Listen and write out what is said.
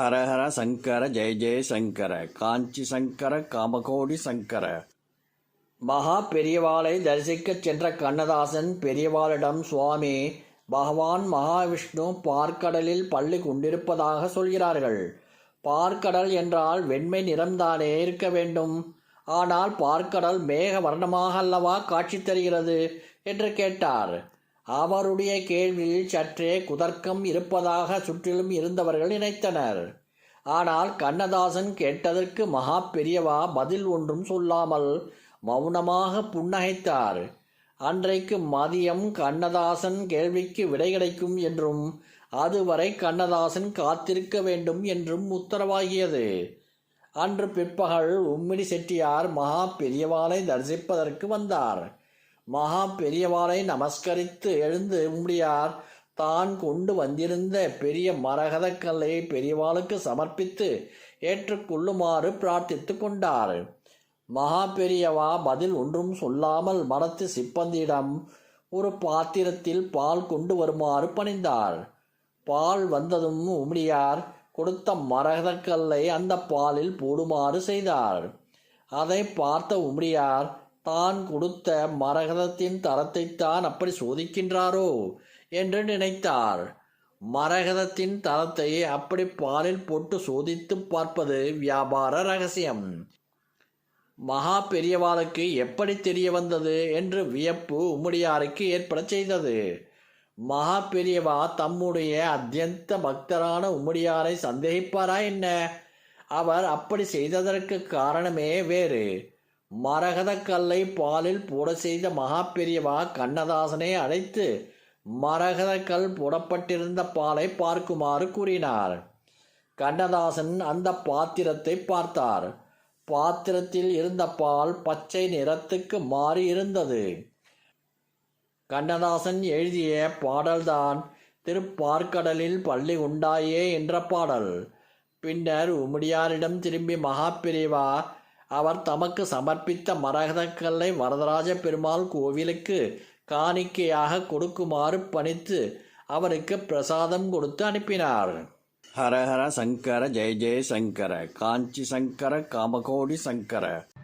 ஹரஹர சங்கர ஜெய ஜெய சங்கர காஞ்சி சங்கர காமகோடி சங்கர. மகா பெரியவாளை தரிசிக்கச் சென்ற கண்ணதாசன் பெரியவாளிடம் சுவாமி பகவான் மகாவிஷ்ணு பார்க்கடலில் பள்ளி கொண்டிருப்பதாக சொல்கிறார்கள். பார்க்கடல் என்றால் வெண்மை நிறம்தானே இருக்க வேண்டும். ஆனால் பார்க்கடல் மேக வர்ணமாக அல்லவா காட்சி தருகிறது? என்று கேட்டார். அவருடைய கேள்வியில் சற்றே குதர்க்கம் இருப்பதாக சுற்றிலும் இருந்தவர்கள் நினைத்தனர். ஆனால் கண்ணதாசன் கேட்டதற்கு மகா பெரியவா பதில் ஒன்றும் சொல்லாமல் மௌனமாக புன்னகைத்தார். அன்றைக்கு மதியம் கண்ணதாசன் கேள்விக்கு விடை கிடைக்கும் என்றும் அதுவரை கண்ணதாசன் காத்திருக்க வேண்டும் என்றும் உத்தரவாகியது. அன்று பிற்பகல் உம்மிடி செட்டியார் மகா பெரியவாளை தரிசிப்பதற்கு வந்தார். மகா பெரியவாளை நமஸ்கரித்து எழுந்து உம்முடையார் தான் கொண்டு வந்திருந்த பெரிய மரகத கல்லை பெரியவாளுக்கு சமர்ப்பித்து ஏற்றுக்கொள்ளுமாறு பிரார்த்தித்து கொண்டார். மகா பெரியவா பதில் ஒன்றும் சொல்லாமல் மரத்து சிப்பந்தியிடம் ஒரு பாத்திரத்தில் பால் கொண்டு வருமாறு பணிந்தார். பால் வந்ததும் உமிடியார் கொடுத்த மரகதக்கல்லை அந்த பாலில் போடுமாறு செய்தார். அதை பார்த்த உமிடியார் தான் கொடுத்த மரகதத்தின் தரத்தைத்தான் அப்படி சோதிக்கின்றாரோ என்று நினைத்தார். மரகதத்தின் தரத்தை அப்படி பாலில் போட்டு சோதித்து பார்ப்பது வியாபார ரகசியம். மகா பெரியவாளுக்கு எப்படி தெரிய வந்தது என்று வியப்பு உம்முடியாருக்கு ஏற்படச் செய்தது. மகா பெரியவா தம்முடைய அத்தியந்த பக்தரான உம்முடியாரை சந்தேகிப்பாரா என்ன? அவர் அப்படி செய்ததற்கு காரணமே வேறு. மரகதக்கல்லை பாலில் போட செய்த மகா பெரியவா கண்ணதாசனை அழைத்து மரகதக்கல் போடப்பட்டிருந்த பாலை பார்க்குமாறு கூறினார். கண்ணதாசன் அந்த பாத்திரத்தை பார்த்தார். பாத்திரத்தில் இருந்த பால் பச்சை நிறத்துக்கு மாறி இருந்தது. கண்ணதாசன் எழுதிய பாடல்தான் திருப்பார்க்கடலில் பள்ளி உண்டாயே என்ற பாடல். பின்னர் உமிடியாரிடம் திரும்பி மகாபிரிவா அவர் தமக்கு சமர்ப்பித்த மரகதக்கல்லை வரதராஜ பெருமாள் கோவிலுக்கு காணிக்கையாக கொடுக்குமாறு பணித்து அவருக்கு பிரசாதம் கொடுத்து அனுப்பினார். ஹரஹர சங்கர ஜெய ஜெய சங்கர காஞ்சி சங்கர காமகோடி சங்கர.